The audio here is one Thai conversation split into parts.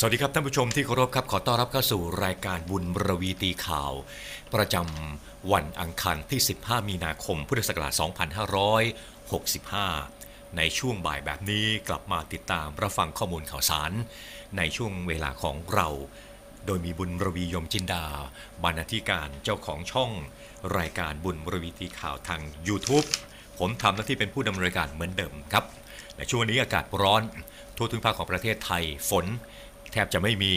สวัสดีครับท่านผู้ชมที่เคารพครับขอต้อนรับเข้าสู่รายการบุญรวีตีข่าว ประจำวันอังคารที่ 15 มีนาคมพุทธศักราช2565 ในช่วงบ่ายแบบนี้กลับมาติดตามรับฟังข้อมูลข่าวสาร ในช่วงเวลาของเรา โดยมีบุญรวียมจินดา บรรณาธิการเจ้าของช่อง รายการบุญรวีตีข่าวทาง YouTube ผมทำหน้าที่เป็นผู้ดำเนินรายการเหมือนเดิมครับในช่วงนี้อากาศร้อนทั่วทุกภาคของประเทศไทยฝน แทบจะไม่มี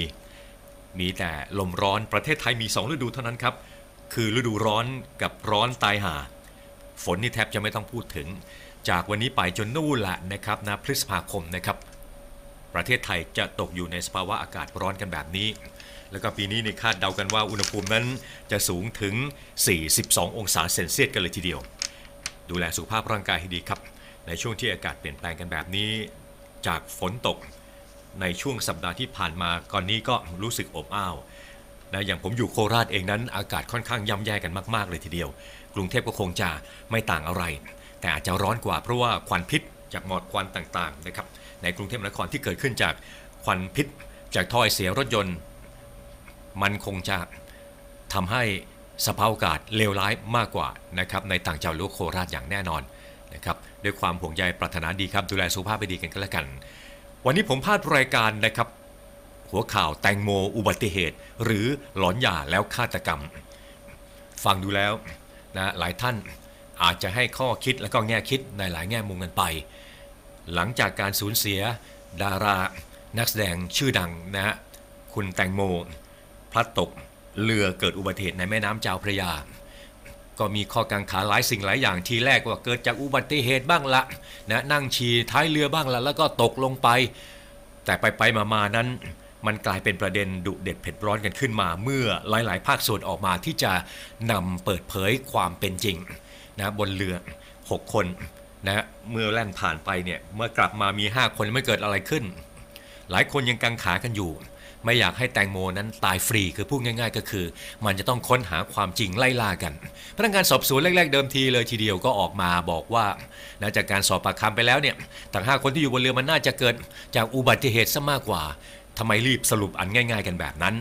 มีแต่ลมร้อนประเทศไทยมี 2 ฤดูเท่านั้นครับ คือฤดูร้อนกับร้อนตายหา ฝนนี่แทบจะไม่ต้องพูดถึง จากวันนี้ไปจนนู่นละนะครับนะพฤษภาคมนะครับ ประเทศไทยจะตกอยู่ในสภาวะอากาศร้อนกันแบบนี้ แล้วก็ปีนี้ในคาดเดากันว่าอุณหภูมินั้นจะสูงถึง 42 องศาเซนเซียสกันเลยทีเดียว ดูแลสุขภาพร่างกายให้ดีครับ ในช่วงที่อากาศเปลี่ยนแปลงกันแบบนี้ จากฝนตก ในช่วงสัปดาห์ที่ผ่านมาก่อนนี้ก็รู้สึกอบอ้าวนะอย่างผมอยู่โคราชเองนั้นอากาศค่อนข้างย่ำแย่กันมาก ๆ เลยทีเดียว กรุงเทพก็คงจะไม่ต่างอะไร แต่อาจจะร้อนกว่าเพราะว่าควันพิษจากหมอกควันต่างๆนะครับในกรุงเทพมหานครที่เกิดขึ้นจากควันพิษ จากถ้อยเสียรถยนต์ มันคงจะทำให้สภาพอากาศเลวร้ายมากกว่านะครับในต่างจังหวัดรือว่าโคราชอย่างแน่นอนนะครับด้วยความห่วงใยปรารถนาดีครับดูแลสุขภาพไปดีกันก็แล้วกัน วันนี้ผมพลาดรายการนะครับ หัวข่าวแตงโมอุบัติเหตุ หรือหลอนยาแล้วฆาตกรรม ฟังดูแล้วนะหลายท่านอาจจะให้ข้อคิดและก็แง่คิดในหลายแง่มุมกันไป หลังจากการสูญเสียดารานักแสดงชื่อดังนะฮะคุณแตงโม พลัดตกเรือเกิดอุบัติเหตุในแม่น้ำเจ้าพระยา ก็มีข้อกังขาหลายสิ่งหลายอย่างทีแรกว่าเกิดจากอุบัติเหตุบ้างละนะนั่งฉี่ท้ายเรือบ้างละแล้วก็ตกลงไป แต่ไปไปมามานั้น มันกลายเป็นประเด็นดุเด็ดเผ็ดร้อนกันขึ้นมา เมื่อหลาย ๆ ภาคส่วนออกมาที่จะนำเปิดเผยความเป็นจริงนะบนเรือ 6 คนนะเมื่อแล่นผ่านไปเนี่ยเมื่อกลับมามี 5 คนไม่เกิดอะไรขึ้น หลายคนยังกังขากันอยู่ ไม่อยากให้แตงโมนั้นตายฟรีคือพูดง่าย ๆ ก็คือ มันจะต้องค้นหาความจริงไล่ล่ากัน พนักงานสอบสวนแรก ๆ เดิมทีเลยทีเดียวก็ออกมาบอกว่านะจากการสอบปากคำไปแล้วเนี่ยทั้งห้าคนที่อยู่บนเรือมันน่าจะเกิดจากอุบัติเหตุซะมากกว่าทำไมรีบสรุปอันง่าย ๆ กันแบบนั้น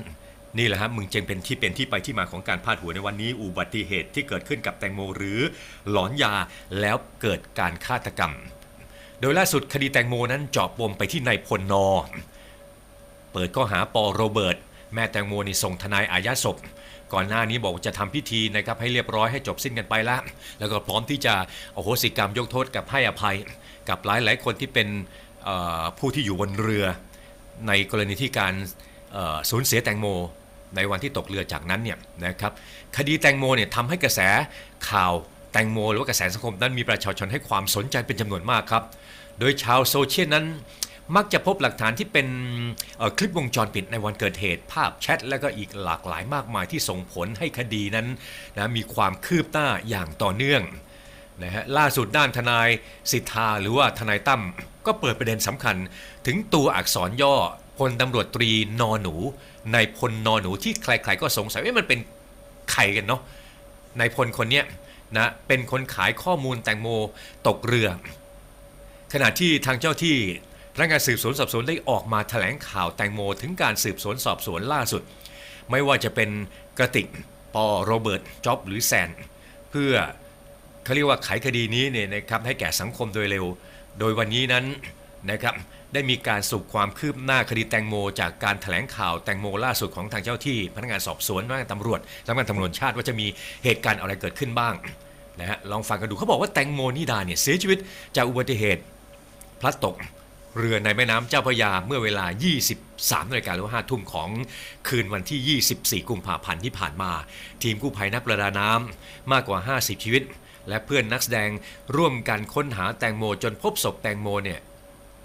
นี่แหละฮะมึงจึงเป็นที่เป็นที่ไปที่มาของการพาดหัวในวันนี้ อุบัติเหตุที่เกิดขึ้นกับแตงโมหรือ หลอนยาแล้วเกิดการฆาตกรรม โดยล่าสุดคดีแตงโมนั้นเจาะปมไปที่นายพลนอ เปิดข้อหาปอโรเบิร์ตแม่แตงโมนี่ส่งทนายอาญาศพ ก่อนหน้านี้บอกจะทำพิธีนะครับให้เรียบร้อยให้จบสิ้นกันไปแล้วแล้วก็พร้อมที่จะโอโหสิกรรมยกโทษกับให้อภัย กับหลายหลายคนที่เป็นผู้ที่อยู่บนเรือ ในกรณีที่การสูญเสียแตงโม ในวันที่ตกเรือจากนั้นเนี่ยนะครับคดีแตงโมเนี่ยทำให้กระแสข่าวแตงโม หรือว่ากระแสสังคมนั้นมีประชาชนให้ความสนใจเป็นจำนวนมากครับ โดยชาวโซเชียลนั้น มักจะพบหลักฐานที่เป็นคลิปวงจรปิดในวันเกิดเหตุ ภาพแชทและก็อีกหลากหลายมากมายที่ส่งผลให้คดีนั้นนะมีความคืบหน้าอย่างต่อเนื่องนะฮะล่าสุดด้านทนายสิทธาหรือว่าทนายตั้มก็เปิดประเด็นสำคัญ ถึงตัวอักษรย่อพลตำรวจตรีนอหนู ในายพลนอหนูที่ใครๆก็สงสัยว่ามันเป็นใครกันเนาะนายพลคนเนี้ยนะเป็นคนขายข้อมูลแตงโมตกเรือ ขณะที่ทางเจ้าที่ นักงานสืบสวนสอบสวนได้ออกมาแถลงข่าวแตงโม ถึงการสืบสวนสอบสวนล่าสุด ไม่ว่าจะเป็นกระติกปอโรเบิร์ตจ็อบหรือแซน เพื่อเขาเรียกว่าไขคดีนี้เนี่ยนะครับให้แก่สังคมโดยเร็ว โดยวันนี้นั้นนะครับได้มีการสรุปความคืบหน้าคดีแตงโม จากการแถลงข่าวแตงโมล่าสุดของทางเจ้าที่ พนักงานสอบสวนพนักงานตำรวจสำนักงานตำรวจชาติว่าจะมีเหตุการณ์อะไรเกิดขึ้นบ้างนะฮะลองฟังกันดูเขาบอกว่าแตงโมนิดาเนี่ยเสียชีวิตจากอุบัติเหตุพลัดตก เรือในแม่น้ำเจ้าพระยาเมื่อเวลา 23นาฬิกาหรือว่า5ทุ่มของคืนวันที่ 24 กุมภาพันธ์ที่ผ่านมา ทีมกู้ภัยนักประดาน้ำมากกว่า 50 ชีวิต และเพื่อนนักแสดงร่วมกันค้นหาแตงโมจนพบศพแตงโมเนี่ย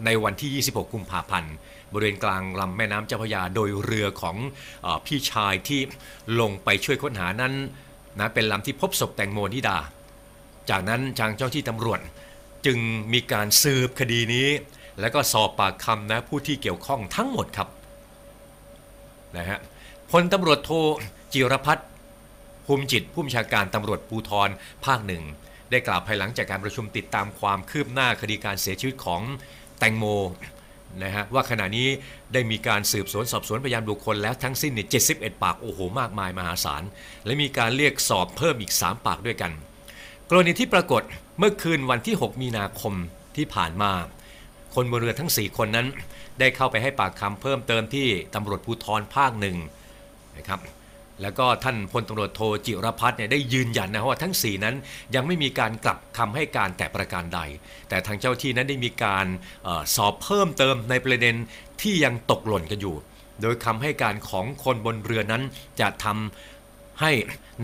ในวันที่ 26 กุมภาพันธ์บริเวณกลางลำแม่น้ำเจ้าพระยาโดยเรือของอพี่ชายที่ลงไปช่วยค้นหานั้นนะเป็นลำที่พบศพแตงโมนิดา จากนั้นทางเจ้าที่ตำรวจจึงมีการสืบคดีนี้ แล้วก็สอบปากคำนะผู้ที่เกี่ยวข้องทั้งหมดครับนะฮะพลตำรวจโทจิรพัฒน์ภูมิจิตผู้บัญชาการตำรวจภูธรภาคหนึ่งได้กล่าวภายหลังจากการประชุมติดตามความคืบหน้าคดีการเสียชีวิตของแตงโมนะฮะว่าขณะนี้ได้มีการสืบสวนสอบสวนพยานบุคคลแล้วทั้งสิ้นเนี่ย71 ปากโอ้โหมากมายมหาศาล และมีการเรียกสอบเพิ่มอีก 3 ปากด้วยกัน กรณีที่ปรากฏเมื่อคืนวันที่ 6 มีนาคมที่ผ่านมา คนบนเรือทั้ง 4 คนนั้น ได้เข้าไปให้ปากคำเพิ่มเติมที่ตำรวจภูธรภาคหนึ่งนะครับแล้วก็ท่านพลตำรวจโทจิรพัฒน์เนี่ยได้ยืนยันนะว่าทั้ง 4 นั้นยังไม่มีการกลับคำให้การแต่ประการใด แต่ทางเจ้าที่นั้นได้มีการออสอบเพิ่มเติมในประเด็นที่ยังตกหล่นกันอยู่ โดยคำให้การของคนบนเรือนั้นจะทำ ให้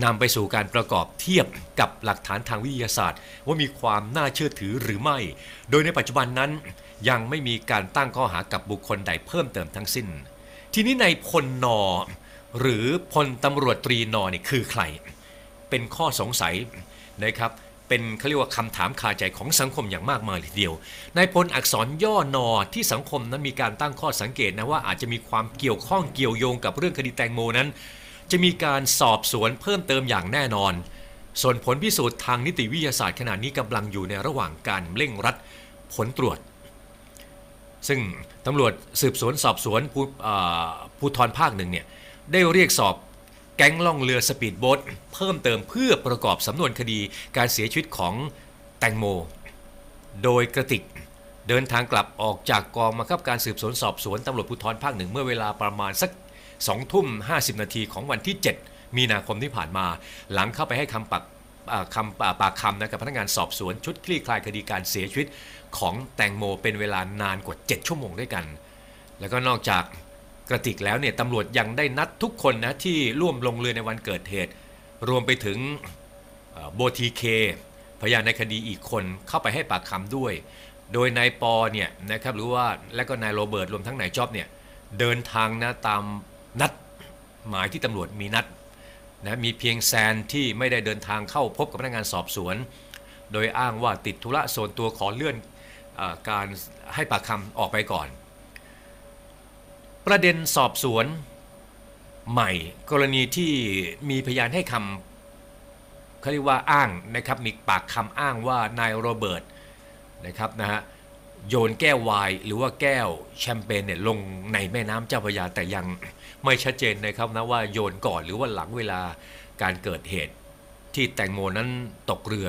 นำไปสู่การประกอบเทียบกับหลักฐานทางวิทยาศาสตร์ ว่ามีความน่าเชื่อถือหรือไม่ โดยในปัจจุบันนั้น ยังไม่มีการตั้งข้อหากับบุคคลใดเพิ่มเติมทั้งสิ้น ทีนี้ในพลนอ หรือพลตำรวจตรีนอนี่คือใคร เป็นข้อสงสัยนะครับ เป็นเขาเรียกว่าคำถามคาใจของสังคมอย่างมากมายทีเดียว ในพลอักษรย่อนอที่สังคมนั้นมีการตั้งข้อสังเกตนะว่าอาจจะมีความเกี่ยวข้องเกี่ยวโยงกับเรื่องคดีแตงโมนั้น จะมีการสอบสวนเพิ่มเติมอย่างแน่นอน ส่วนผลพิสูจน์ทางนิติวิทยาศาสตร์ขณะนี้กำลังอยู่ในระหว่างการเร่งรัดผลตรวจ ซึ่งตำรวจสืบสวนสอบสวนภูอ่าภูธรภาคหนึ่งเนี่ยได้เรียกสอบแก๊งล่องเรือสปีดโบ๊ทเพิ่มเติมเพื่อประกอบสำนวนคดีการเสียชีวิตของแตงโม โดยกระติกเดินทางกลับออกจากกองบังคับการสืบสวนสอบสวนตำรวจภูธรภาคหนึ่งเมื่อเวลาประมาณสัก 2ทุ่ม 50 นาทีของวันที่ 7 มีนาคมที่ผ่านมา หลังเข้าไปให้คำปักอ่าคำปากคำนะกับพนักงานสอบสวนชุดคลี่คลายคดีการเสียชีวิตของแตงโมเป็นเวลานานกว่า 7 ชั่วโมงด้วยกัน แล้วก็นอกจากกระติกแล้วเนี่ยตำรวจยังได้นัดทุกคนนะที่ร่วมลงเรือในวันเกิดเหตุ รวมไปถึงโบทีเคพยานในคดีอีกคนเข้าไปให้ปากคำด้วย โดยนายปอเนี่ยนะครับหรือว่าและก็นายโรเบิร์ตรวมทั้งนายจอบเนี่ยเดินทางนะตาม นัดหมายที่ตำรวจมีนัดนะมีเพียงแซนที่ไม่ได้เดินทางเข้าพบกับพนักงานสอบสวน โดยอ้างว่าติดธุระส่วนตัวขอเลื่อนอการให้ปากคำออกไปก่อน ประเด็นสอบสวนใหม่กรณีที่มีพยานให้คำเขาเรียกว่าอ้างนะครับมีปากคำอ้างว่านายโรเบิร์ตนะครับนะฮะโยนแก้วไวน์หรือว่าแก้วแชมเปญเนี่ยลงในแม่น้ำเจ้าพระยาแต่ยัง ไม่ชัดเจนนะครับนะว่าโยนก่อนหรือว่าหลังเวลาการเกิดเหตุ ที่แตงโมนั้นตกเรือ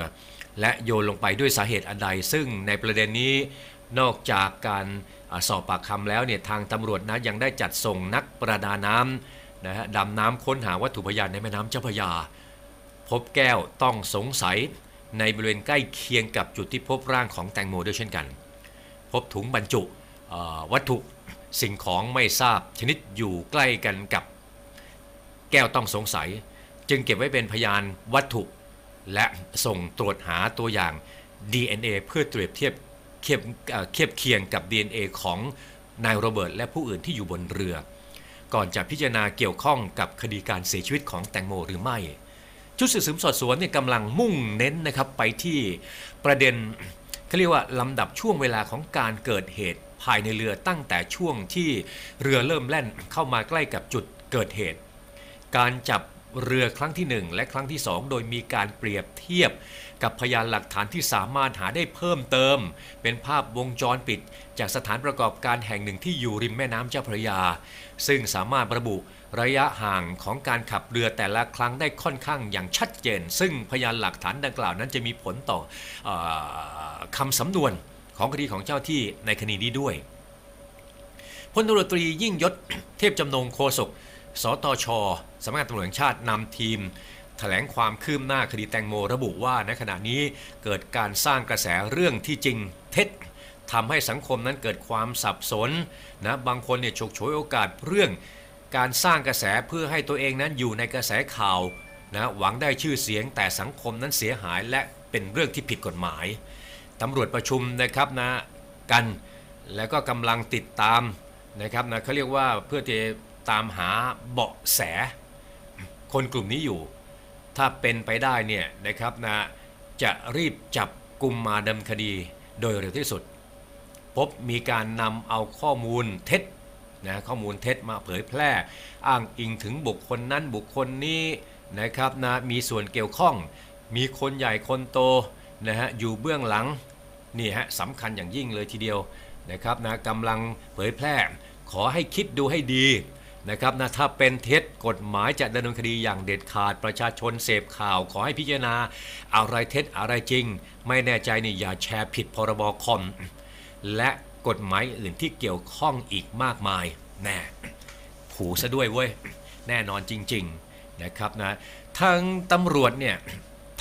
และโยนลงไปด้วยสาเหตุอันใด ซึ่งในประเด็นนี้นอกจากการอสอบปากคำแล้วเนี่ยทางตำรวจนะยังได้จัดส่งนักประดาน้ำนะฮะดำน้ำค้นหาวัตถุพยานในแม่น้ำเจ้าพระยา พบแก้วต้องสงสัยในบริเวณใกล้เคียงกับจุดที่พบร่างของแตงโมด้วยเช่นกัน พบถุงบรรจุวัตถุ สิ่งของไม่ทราบชนิดอยู่ใกล้กันกับแก้วต้องสงสัย จึงเก็บไว้เป็นพยานวัตถุ และส่งตรวจหาตัวอย่าง DNA เพื่อเปรียบเทียบเทียบเอ่อเทียบเคียงกับ DNA ของนายโรเบิร์ตและผู้อื่นที่อยู่บนเรือ ก่อนจะพิจารณาเกี่ยวข้องกับคดีการเสียชีวิตของแตงโมหรือไม่ชุดสืบสวนสอบสวนเนี่ยกำลังมุ่งเน้นนะครับไปที่ประเด็นเขาเรียกว่าลำดับช่วงเวลาของการเกิดเหตุ ภายในเรือตั้งแต่ช่วงที่เรือเริ่มแล่นเข้ามาใกล้กับจุดเกิดเหตุ การจับเรือครั้งที่ 1 และครั้งที่ 2 โดยมีการเปรียบเทียบกับพยานหลักฐานที่สามารถหาได้เพิ่มเติม เป็นภาพวงจรปิด จากสถานประกอบการแห่งหนึ่งที่อยู่ริมแม่น้ำเจ้าพระยา ซึ่งสามารถระบุระยะห่างของการขับเรือแต่ละครั้งได้ค่อนข้างอย่างชัดเจน ซึ่งพยานหลักฐานดังกล่าวนั้นจะมีผลต่อออคำสำนวน ของคดีของเจ้าที่ในคดีนี้ด้วยพลตำรวจตรียิ่งยศเทพจำนงโฆษกสตชสำนักงานตำรวจแห่งชาตินำทีมแถลงความคืบหน้าคดีแตงโมระบุว่าในขณะนี้เกิดการสร้างกระแสเรื่องที่จริงเท็จทำให้สังคมนั้นเกิดความสับสนนะบางคนเนี่ยฉกฉวยโอกาสเรื่อง การสร้างกระแสเพื่อให้ตัวเองนั้นอยู่ในกระแสข่าวนะหวังได้ชื่อเสียงแต่สังคมนั้นเสียหายและเป็นเรื่องที่ผิดกฎหมาย ตำรวจประชุมนะครับนะกันแล้วก็กำลังติดตามนะครับนะเขาเรียกว่าเพื่อจะตามหาเบาะแส คนกลุ่มนี้อยู่ ถ้าเป็นไปได้เนี่ยนะครับนะจะรีบจับกลุ่มมาดำเนินคดีโดยเร็วที่สุด พบมีการนำเอาข้อมูลเท็จนะข้อมูลเท็จมาเผยแพร่ อ้างอิงถึงบุคคลนั้นบุคคลนี้นะครับนะมีส่วนเกี่ยวข้อง มีคนใหญ่คนโตนะฮะอยู่เบื้องหลัง นี่ฮะสำคัญอย่างยิ่งเลยทีเดียวนะครับนะกำลังเผยแพร่ ขอให้คิดดูให้ดีนะครับนะถ้าเป็นเท็จกฎหมายจะดำเนินคดีอย่างเด็ดขาดประชาชนเสพข่าว ขอให้พิจารณาอะไรเท็จอะไรจริง ไม่แน่ใจนี่อย่าแชร์ผิดพรบคอม และกฎหมายอื่นที่เกี่ยวข้องอีกมากมายแน่ผูซะด้วยเว้ยแน่นอนจริง ๆนะครับนะทางตำรวจเนี่ย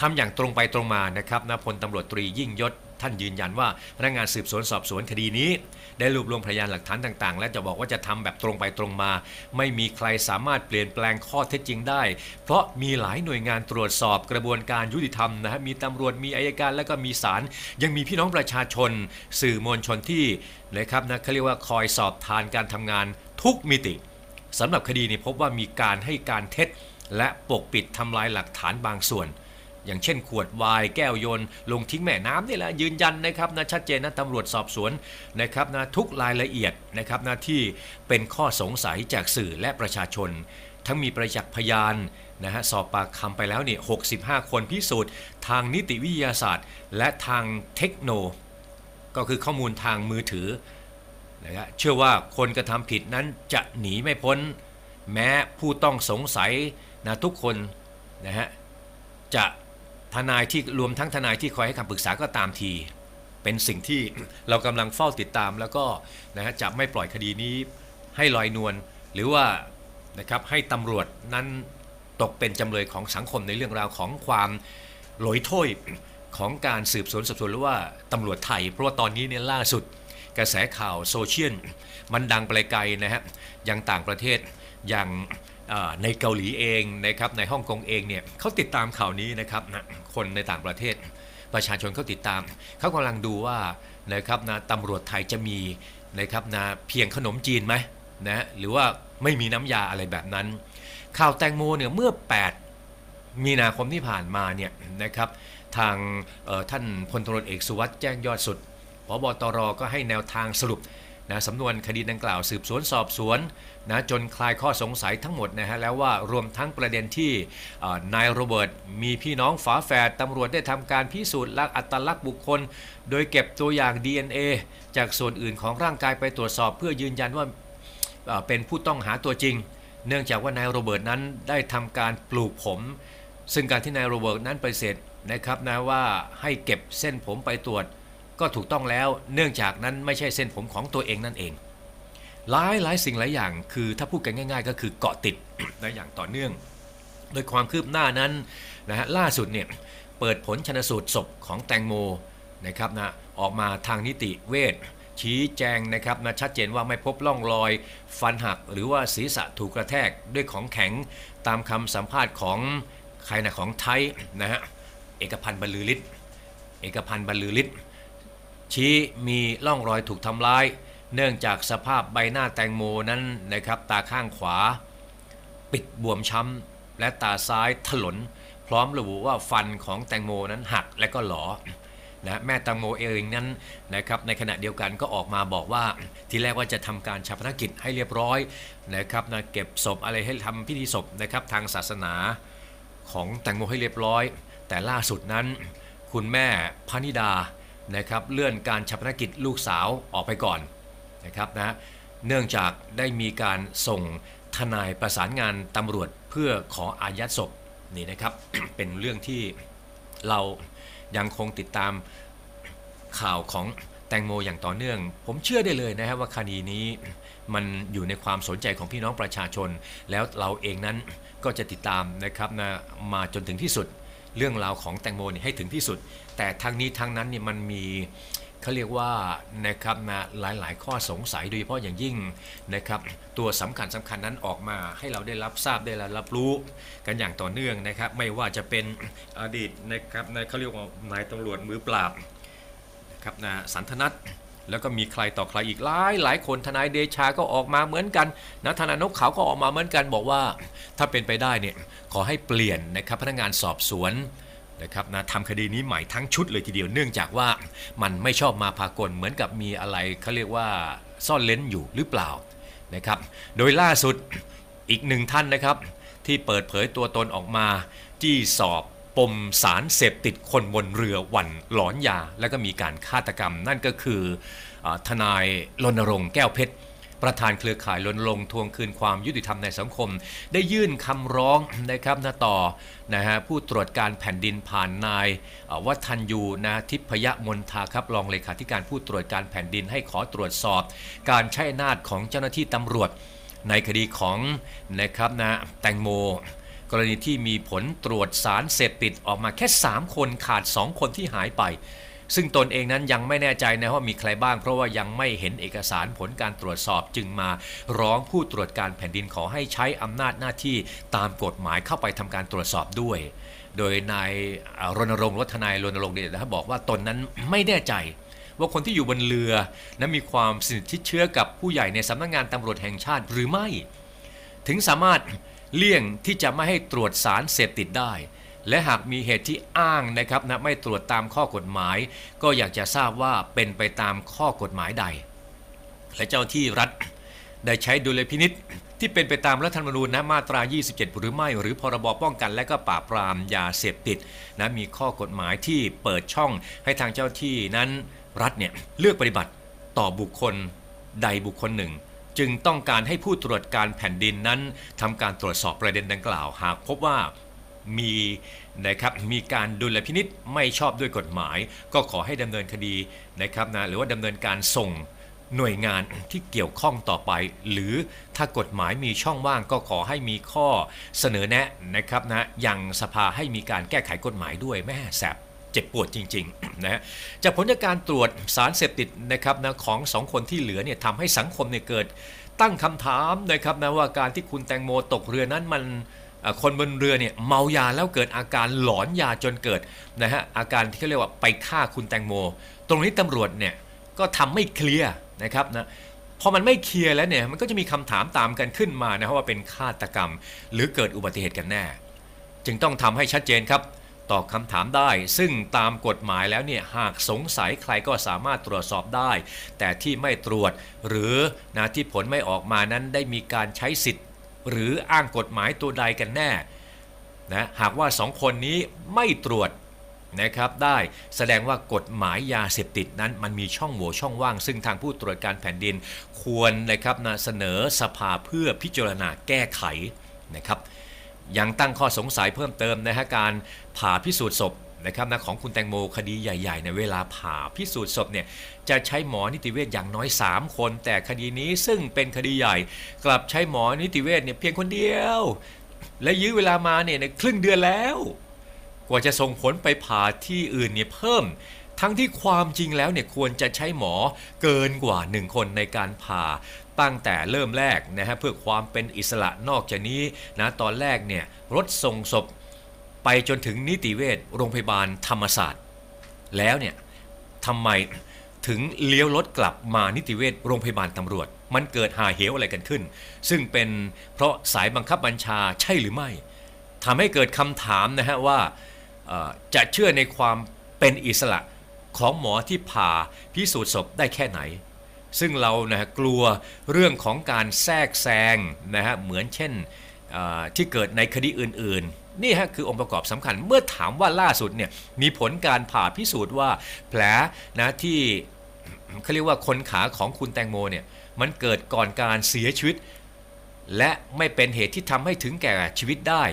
ทำอย่างตรงไปตรงมานะครับนะพลตำรวจตรียิ่งยศ ท่านยืนยันว่าพนักงานสืบสวนสอบสวนคดีนี้ ได้รวบรวมพยานหลักฐานต่างๆ และจะบอกว่าจะทำแบบตรงไปตรงมา ไม่มีใครสามารถเปลี่ยนแปลงข้อเท็จจริงได้ เพราะมีหลายหน่วยงานตรวจสอบกระบวนการยุติธรรมนะฮะมีตำรวจมีอายการและก็มีศาลยังมีพี่น้องประชาชน สื่อมวลชนที่นะครับนะเขาเรียกว่าคอยสอบทานการทำงานทุกมิติสำหรับคดีนี้พบว่ามีการให้การเท็จและปกปิดทำลายหลักฐานบางส่วน อย่างเช่นขวดไวน์แก้วโยนลงทิ้งแม่น้ำนี่แหละยืนยันนะครับนะชัดเจนนะตำรวจสอบสวนนะครับนะทุกรายละเอียดนะครับนะที่เป็นข้อสงสัยจากสื่อและประชาชน ทั้งมีประจักษ์พยานนะฮะสอบปากคำไปแล้วเนี่ย65 คนพิสูจน์ ทางนิติวิทยาศาสตร์ และทางเทคโน ก็คือข้อมูลทางมือถือนะฮะเชื่อว่าคนกระทำผิดนั้นจะหนีไม่พ้น แม้ผู้ต้องสงสัยนะทุกคนนะฮะจะ ทนายที่รวมทั้งทนายที่คอยให้คำปรึกษาก็ตามที เป็นสิ่งที่เรากำลังเฝ้าติดตาม แล้วก็นะฮะจะไม่ปล่อยคดีนี้ให้ลอยนวลหรือว่านะครับให้ตำรวจนั้นตกเป็นจำเลยของสังคมในเรื่องราวของความหลอยถ้วยของการสืบสวนสอบสวนหรือว่าตำรวจไทย เพราะว่าตอนนี้เนี่ยล่าสุดกระแสข่าวโซเชียลมันดังไปไกลนะฮะยังต่างประเทศอย่าง ในเกาหลีเองนะครับในฮ่องกงเองเนี่ยเขาติดตามข่าวนี้นะครับนะคนในต่างประเทศ ประชาชนเขาติดตามเขากำลังดูว่านะครับนะตำรวจไทยจะมีนะครับนะเพียงขนมจีนไหมนะหรือว่าไม่มีน้ำยาอะไรแบบนั้น ข่าวแตงโมเนี่ยเมื่อ 8 มีนาคมที่ผ่านมาเนี่ยนะครับทางท่านพลตรเอกสุวัสด์แจ้งยอดสุดพบตรก็ให้แนวทางสรุป นะสำนวนคดีดังกล่าวสืบสวนสอบสวนนะจนคลายข้อสงสัยทั้งหมดนะฮะแล้วว่ารวมทั้งประเด็นที่นายโรเบิร์ตมีพี่น้องฝาแฝดตำรวจได้ทำการพิสูจน์ลักอัตลักษณ์บุคคล โดยเก็บตัวอย่าง DNA จากส่วนอื่นของร่างกายไปตรวจสอบ เพื่อยืนยันว่าเอ่อเป็นผู้ต้องหาตัวจริง เนื่องจากว่านายโรเบิร์ตนั้นได้ทำการปลูกผม ซึ่งการที่นายโรเบิร์ตนั้นไปเสร็จนะครับนะว่าให้เก็บเส้นผมไปตรวจ ก็ถูกต้องแล้วเนื่องจากนั้นไม่ใช่เส้นผมของตัวเองนั่นเอง หลายหลายสิ่งหลายอย่างคือถ้าพูดกันง่าย ๆ ก็คือเกาะติดนะอย่างต่อเนื่อง โดยความคืบหน้านั้นนะฮะล่าสุดเนี่ยเปิดผลชนสูตรศพของแตงโมนะครับนะออกมาทางนิติเวชชี้แจงนะครับนะชัดเจนว่าไม่พบร่องรอย ฟันหักหรือว่าศีรษะถูกกระแทกด้วยของแข็งตามคำสัมภาษณ์ของใครนะของไทยนะฮะเอกพันธ์บรรลือฤทธิ์เอกพันธ์บรรลือฤทธิ์ ชี้มีร่องรอยถูกทำร้าย เนื่องจากสภาพใบหน้าแตงโมนั้นนะครับตาข้างขวา ปิดบวมช้ำและตาซ้ายถลน พร้อมระบุว่าฟันของแตงโมนั้นหักและก็หลอนะแม่แตงโมเองนั้นนะครับในขณะเดียวกันก็ออกมาบอกว่า ทีแรกว่าจะทำการชาปนกิจให้เรียบร้อยนะครับนะเก็บศพอะไรให้ทำพิธีศพนะครับทางศาสนาของแตงโมให้เรียบร้อย แต่ล่าสุดนั้น คุณแม่พนิดา นะครับเลื่อนการชาปนกิจลูกสาวออกไปก่อนนะครับนะเนื่องจากได้มีการส่งทนายประสานงานตำรวจเพื่อขออายัดศพนี่นะครับเป็นเรื่องที่เรายังคงติดตามข่าวของแตงโมอย่างต่อเนื่อง ผมเชื่อได้เลยนะครับว่าคดีนี้มันอยู่ในความสนใจของพี่น้องประชาชน แล้วเราเองนั้นก็จะติดตามนะครับนะมาจนถึงที่สุด เรื่องราวของแตงโมนี่ให้ถึงที่สุด แต่ทางนี้ทางนั้นเนี่ยมันมีเขาเรียกว่านะครับนะหลายๆ ข้อสงสัยโดยเฉพาะอย่างยิ่งนะครับตัวสำคัญสำคัญนั้นออกมาให้เราได้รับทราบได้รับรู้กันอย่างต่อเนื่องนะครับ ไม่ว่าจะเป็นอดีตนะครับนะเขาเรียกว่านายตำรวจมือปราบนะครับนะสันทนัทแล้วก็มีใครต่อใครอีกหลายหลายคนทนายเดชาก็ออกมาเหมือนกันนะทนายนกเขาก็ออกมาเหมือนกันบอกว่า ถ้าเป็นไปได้เนี่ยขอให้เปลี่ยนนะครับพนักงานสอบสวน นะครับนะทำคดีนี้ใหม่ทั้งชุดเลยทีเดียวเนื่องจากว่ามันไม่ชอบมาพากลเหมือนกับมีอะไรเขาเรียกว่าซ่อนเลนอยู่หรือเปล่านะครับ โดยล่าสุดอีกหนึ่งท่านนะครับ ที่เปิดเผยตัวตนออกมาจี้สอบปมสารเสพติดคนบนเรือวันหลอนยา แล้วก็มีการฆาตกรรม นั่นก็คืออทนายรณรงค์แก้วเพชร ประธานเครือข่ายรณรงค์ทวงคืนความยุติธรรมในสังคม ได้ยื่นคำร้องนะครับนะต่อนะฮะผู้ตรวจการแผ่นดินผ่านนายวัฒนยูนะทิพยมนทาครับรองเลขาธิการผู้ตรวจการแผ่นดินให้ขอตรวจสอบ การใช้อำนาจของเจ้าหน้าที่ตำรวจ ในคดีของนะครับนะแตงโมกรณีที่มีผลตรวจสารเสพติดออกมาแค่ 3 คนขาด 2 คนที่หายไป ซึ่งตนเองนั้นยังไม่แน่ใจนะว่ามีใครบ้าง เพราะว่ายังไม่เห็นเอกสารผลการตรวจสอบจึงมา ร้องผู้ตรวจการแผ่นดินขอให้ใช้อำนาจหน้าที่ตามกฎหมายเข้าไปทำการตรวจสอบด้วย โดยนายรณรงค์รัทนายรณรงค์เนี่ยนะบอกว่าตนนั้นไม่แน่ใจว่าคนที่อยู่บนเรือนั้นมีความสนิทชิดเชื้อกับผู้ใหญ่ในสำนักงานตำรวจแห่งชาติหรือไม่ ถึงสามารถเลี่ยงที่จะไม่ให้ตรวจสารเสพติดได้ และหากมีเหตุที่อ้างนะครับนะไม่ตรวจตามข้อกฎหมาย ก็อยากจะทราบว่าเป็นไปตามข้อกฎหมายใด และเจ้าที่รัฐได้ใช้ดุลยพินิษที่เป็นไปตามรัฐธรรมนูญนะมาตรา 27 หรือไม่ หรือพรบป้องกัน และก็ปราบปรามยาเสพติดนะมีข้อกฎหมายที่เปิดช่องให้ทางเจ้าที่นั้นรัฐเนี่ยเลือกปฏิบัติต่อบุคคลใดบุคคลหนึ่ง จึงต้องการให้ผู้ตรวจการแผ่นดินนั้นทำการตรวจสอบประเด็นดังกล่าว หากพบว่า มีนะครับมีการดุลพินิษไม่ชอบด้วยกฎหมาย ก็ขอให้ดำเนินคดีนะครับนะหรือว่าดำเนินการส่งหน่วยงานที่เกี่ยวข้องต่อไป หรือถ้ากฎหมายมีช่องว่างก็ขอให้มีข้อเสนอแนะนะครับนะยังสภาให้มีการแก้ไขกฎหมายด้วยแม่แสบเจ็บปวดจริงๆนะฮะจากผลจากการตรวจสารเสพติดนะครับนะของสองคนที่เหลือเนี่ยทำให้สังคมเนี่ยเกิด ตั้งคำถามนะครับนะว่าการที่คุณแตงโมตกเรือนั้นมัน คนบนเรือเนี่ยเมายาแล้วเกิดอาการหลอนยาจนเกิดนะฮะอาการที่เขาเรียกว่าไปฆ่าคุณแตงโม ตรงนี้ตำรวจเนี่ยก็ทำไม่เคลียร์นะครับนะพอมันไม่เคลียร์แล้วเนี่ยมันก็จะมีคำถามตามกันขึ้นมานะครับว่าเป็นฆาตกรรม หรือเกิดอุบัติเหตุกันแน่ จึงต้องทำให้ชัดเจนครับตอบคำถามได้ ซึ่งตามกฎหมายแล้วเนี่ยหากสงสัยใครก็สามารถตรวจสอบได้ แต่ที่ไม่ตรวจหรือนะที่ผลไม่ออกมานั้นได้มีการใช้สิทธิ์ หรืออ้างกฎหมายตัวใดกันแน่นะหากว่าสองคนนี้ไม่ตรวจนะครับได้แสดงว่ากฎหมายยาเสพติดนั้นมันมีช่องโหว่ช่องว่าง ซึ่งทางผู้ตรวจการแผ่นดิน ควรนะครับนะเสนอสภาเพื่อพิจารณาแก้ไขนะครับยังตั้งข้อสงสัยเพิ่มเติมนะฮะการผ่าพิสูจน์ศพ นะครับนะของคุณแตงโมคดีใหญ่ๆในเวลาผ่าพิสูจน์ศพเนี่ยจะใช้หมอนิติเวชอย่างน้อย 3 คน แต่คดีนี้ซึ่งเป็นคดีใหญ่ กลับใช้หมอนิติเวชเนี่ยเพียงคนเดียว และยื้อเวลามาเนี่ยในครึ่งเดือนแล้ว กว่าจะส่งผลไปผ่าที่อื่นเนี่ยเพิ่ม ทั้งที่ความจริงแล้วเนี่ยควรจะใช้หมอเกินกว่า 1 คนในการผ่าตั้งแต่เริ่มแรกนะฮะเพื่อความเป็นอิสระนอกจากนี้นะตอนแรกเนี่ยรถส่งศพ ไปจนถึงนิติเวชโรงพยาบาลธรรมศาสตร์ แล้วเนี่ยทำไมถึงเลี้ยวรถกลับมานิติเวชโรงพยาบาลตำรวจ มันเกิดหาเหวอะไรกันขึ้น ซึ่งเป็นเพราะสายบังคับบัญชาใช่หรือไม่ทำให้เกิดคำถามนะฮะว่าจะเชื่อในความเป็นอิสระของหมอที่ผ่าพิสูจน์ศพได้แค่ไหน ซึ่งเรานะกลัวเรื่องของการแทรกแซงนะฮะเหมือนเช่นที่เกิดในคดีอื่นๆ นี่ฮะคือองค์ประกอบสำคัญเมื่อถามว่าล่าสุดเนี่ยมีผลการผ่าพิสูจน์ว่าแผลนะที่เขาเรียกว่าคนขาของคุณแตงโมเนี่ยมันเกิดก่อนการเสียชีวิต และไม่เป็นเหตุที่ทำให้ถึงแก่ชีวิตได้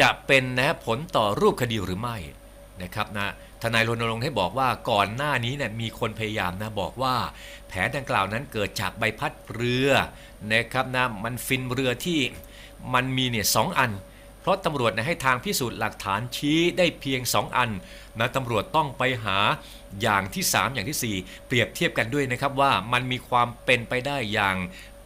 จะเป็นนะผลต่อรูปคดีหรือไม่นะครับนะทนายรณรงค์ให้บอกว่าก่อนหน้านี้เนี่ยมีคนพยายามนะบอกว่า แผลดังกล่าวนั้นเกิดจากใบพัดเรือนะครับนะมันฟินเรือที่มันมีเนี่ยสองอัน เพราะตำรวจให้ทางพิสูจน์หลักฐานชี้ได้เพียง 2 อันนะตำรวจต้องไปหาอย่างที่ 3 อย่างทีสี่ 4 เปรียบเทียบกันด้วยนะครับว่ามันมีความเป็นไปได้อย่าง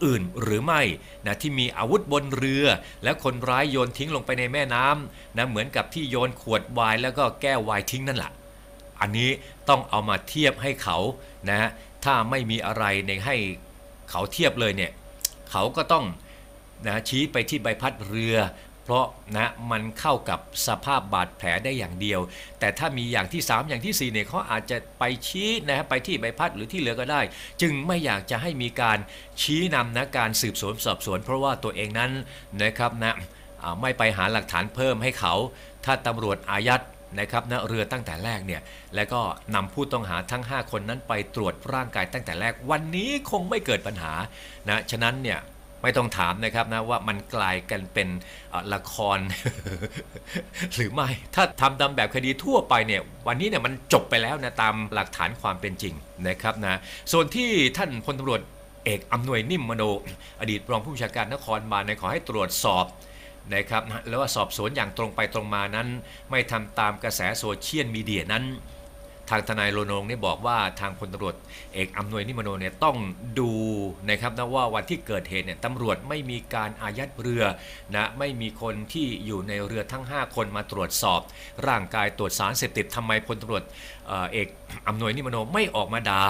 อื่นหรือไม่นะที่มีอาวุธบนเรือ แล้วคนร้ายโยนทิ้งลงไปในแม่น้ำนะเหมือนกับที่โยนขวดไวน์แล้วก็แก้วไวน์ทิ้งนั่นแหละอันนี้ต้องเอามาเทียบให้เขานะฮะถ้าไม่มีอะไรในให้เขาเทียบเลยเนี่ยเขาก็ต้องนะชี้ไปที่ใบพัดเรือ เพราะนะมันเข้ากับสภาพบาดแผลได้อย่างเดียว แต่ถ้ามีอย่างที่ 3 อย่างทีสี่4เนี่ยเขาอาจจะไปชี้นะฮะไปที่ใบพัดหรือที่เรือก็ได้ จึงไม่อยากจะให้มีการชี้นำนะการสืบสวนสอบสวน เพราะว่าตัวเองนั้นนะครับนะไม่ไปหาหลักฐานเพิ่มให้เขา ถ้าตำรวจอายัดนะครับนะเรือตั้งแต่แรกเนี่ยแล้วก็นำผู้ต้องหาทั้ง 5 คนนั้นไปตรวจร่างกายตั้งแต่แรก วันนี้คงไม่เกิดปัญหานะฉะนั้นเนี่ย ไม่ต้องถามนะครับนะว่ามันกลายกันเป็นละคร หรือไม่ถ้าทำตามแบบคดีทั่วไปเนี่ยวันนี้เนี่ยมันจบไปแล้วนะตามหลักฐานความเป็นจริงนะครับนะส่วนที่ท่านพลตำรวจเอกอำนวยนิ่มมโน อดีตรองผู้บัญชาการนครบาลในขอให้ตรวจสอบนะครับนะแล้วว่าสอบสวนอย่างตรงไปตรงมานั้น ไม่ทำตามกระแสโซเชียลมีเดียนั้น ทางทนายรณรงค์นี่บอกว่าทางพลตำรวจเอกอำนวยนิมโนเนี่ยต้องดูนะครับนะว่าวันที่เกิดเหตุเนี่ยตำรวจไม่มีการอายัดเรือนะไม่มีคนที่อยู่ในเรือทั้ง 5 คนมาตรวจสอบ ร่างกายตรวจสารเสพติดทำไมพลตำรวจเอ่อเอกอำนวยนิมโนไม่ออกมาด่า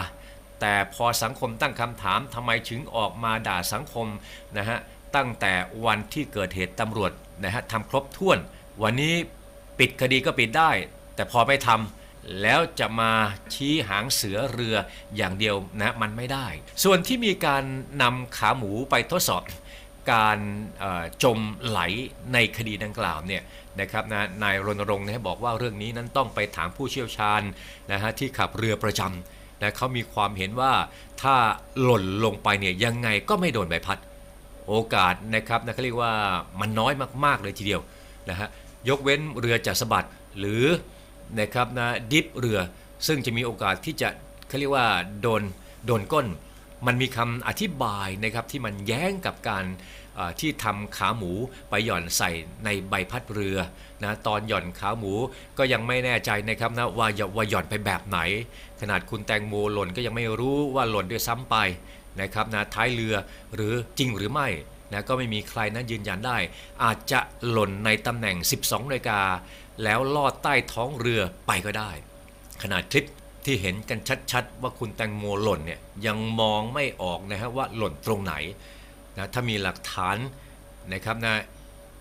แต่พอสังคมตั้งคำถามทำไมถึงออกมาด่าสังคมนะฮะตั้งแต่วันที่เกิดเหตุตำรวจนะฮะทำครบถ้วน วันนี้ปิดคดีก็ปิดได้ แต่พอไม่ทำ แล้วจะมาชี้หางเสือเรืออย่างเดียวนะมันไม่ได้ ส่วนที่มีการนำขาหมูไปทดสอบการจมไหลในคดีดังกล่าวเนี่ยนะครับนะนายรณรงค์นะบอกว่าเรื่องนี้นั้นต้องไปถามผู้เชี่ยวชาญนะฮะที่ขับเรือประจำนะเขามีความเห็นว่าถ้าหล่นลงไปเนี่ยยังไงก็ไม่โดนใบพัด โอกาสนะครับนะเขาเรียกว่ามันน้อยมากๆเลยทีเดียวนะฮะยกเว้นเรือจะสะบัดหรือ นะครับนะดิฟเรือ ซึ่งจะมีโอกาสที่จะเขาเรียกว่าโดนโดนก้น มันมีคำอธิบายนะครับที่มันแย้งกับการที่ทำขาหมูไปหย่อนใส่ในใบพัดเรือนะตอนหย่อนขาหมูก็ยังไม่แน่ใจนะครับนะว่าจะว่าหย่อนไปแบบไหน ขนาดคุณแตงโมหล่นก็ยังไม่รู้ว่าหล่นด้วยซ้ำไปนะครับนะท้ายเรือหรือจริงหรือไม่นะก็ไม่มีใครนั้นยืนยันได้ อาจจะหล่นในตำแหน่ง 12นาฬิกา แล้วลอดใต้ท้องเรือไปก็ได้ ขนาดคลิปที่เห็นกันชัดๆ ว่าคุณแตงโมหล่นเนี่ยยังมองไม่ออกนะฮะว่าหล่นตรงไหนนะถ้ามีหลักฐานนะครับนะ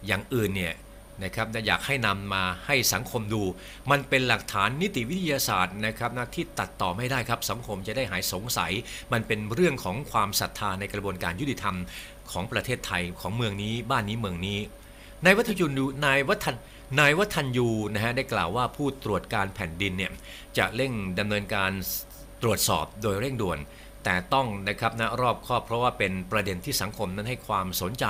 อย่างอื่นเนี่ยนะครับนะอยากให้นำมาให้สังคมดู มันเป็นหลักฐานนิติวิทยาศาสตร์นะครับนะที่ตัดต่อไม่ได้ครับ สังคมจะได้หายสงสัย มันเป็นเรื่องของความศรัทธาในกระบวนการยุติธรรมของประเทศไทยของเมืองนี้บ้านนี้เมืองนี้ นายวัฒยุนดูนายวัฒนนายวัฒนยูนะฮะได้กล่าวว่าผู้ตรวจการแผ่นดินเนี่ยจะเร่งดำเนินการตรวจสอบโดยเร่งด่วน แต่ต้องนะครับนะรอบคอบเพราะว่าเป็นประเด็นที่สังคมนั้นให้ความสนใจ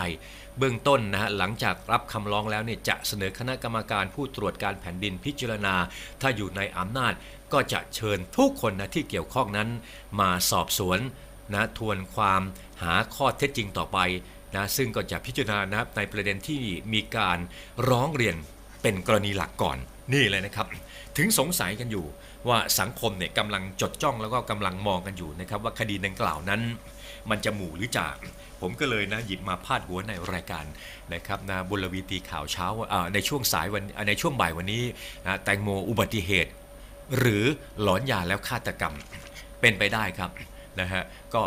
เบื้องต้นนะฮะหลังจากรับคำร้องแล้วเนี่ยจะเสนอคณะกรรมการผู้ตรวจการแผ่นดินพิจารณา ถ้าอยู่ในอำนาจก็จะเชิญทุกคนนะที่เกี่ยวข้องนั้นมาสอบสวนนะทวนความหาข้อเท็จจริงต่อไป นะซึ่งก็จะพิจารณานะครับในประเด็นที่มีการร้องเรียนเป็นกรณีหลักก่อนนี่เลยนะครับ ถึงสงสัยกันอยู่ว่าสังคมเนี่ยกำลังจดจ้องแล้วก็กำลังมองกันอยู่นะครับ ว่าคดีดังกล่าวนั้น มันจะหมู่หรือจ่าผมก็เลยนะหยิบมาพาดหัวในรายการนะครับนะบุรวีตีข่าวเช้าในช่วงสายวันในช่วงบ่ายวันนี้นะแตงโมอุบัติเหตุ หรือหลอนยาแล้วฆาตกรรมเป็นไปได้ครับนะฮะก็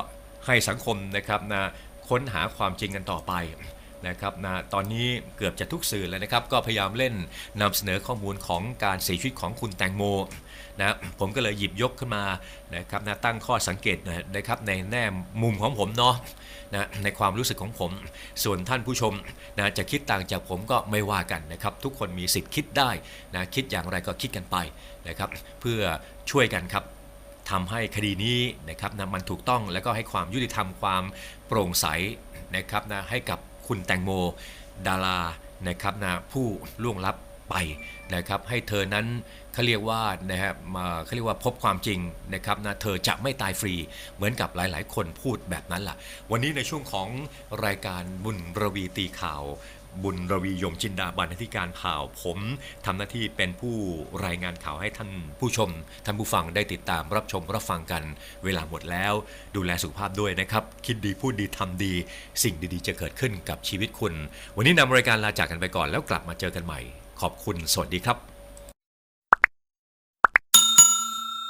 ให้สังคมนะครับนะ ค้นหาความจริงกันต่อไปนะครับนะตอนนี้เกือบจะทุกสื่อแล้วนะครับ ก็พยายามเล่นนำเสนอข้อมูลของการเสียชีวิตของคุณแตงโมนะผมก็เลยหยิบยกขึ้นมานะครับนะตั้งข้อสังเกตนะครับในแง่มุมของผมเนาะนะในความรู้สึกของผม ส่วนท่านผู้ชมนะจะคิดต่างจากผมก็ไม่ว่ากันนะครับ ทุกคนมีสิทธิ์คิดได้นะคิดอย่างไรก็คิดกันไปนะครับ เพื่อช่วยกันครับ ทำให้คดีนี้นะครับนะมันถูกต้องแล้วก็ให้ความยุติธรรมความโปร่งใสนะครับนะให้กับคุณแตงโม ดารานะครับนะผู้ล่วงลับไปนะครับให้เธอนั้นเขาเรียกว่านะฮะมาเขาเรียกว่าพบความจริงนะครับนะเธอจะไม่ตายฟรีเหมือนกับหลาย ๆ คนพูดแบบนั้นล่ะ วันนี้ในช่วงของรายการบุญระวีตีข่าว บุญระวียมจินดาบรรณาธิการข่าวผมทำหน้าที่เป็นผู้รายงานข่าวให้ท่านผู้ชม ท่านผู้ฟังได้ติดตามรับชมรับฟังกัน เวลาหมดแล้ว ดูแลสุขภาพด้วยนะครับ คิดดีพูดดีทำดี สิ่งดีๆ จะเกิดขึ้นกับชีวิตคุณ วันนี้นำรายการลาจากกันไปก่อนแล้วกลับมาเจอกันใหม่ ขอบคุณสวัสดีครับ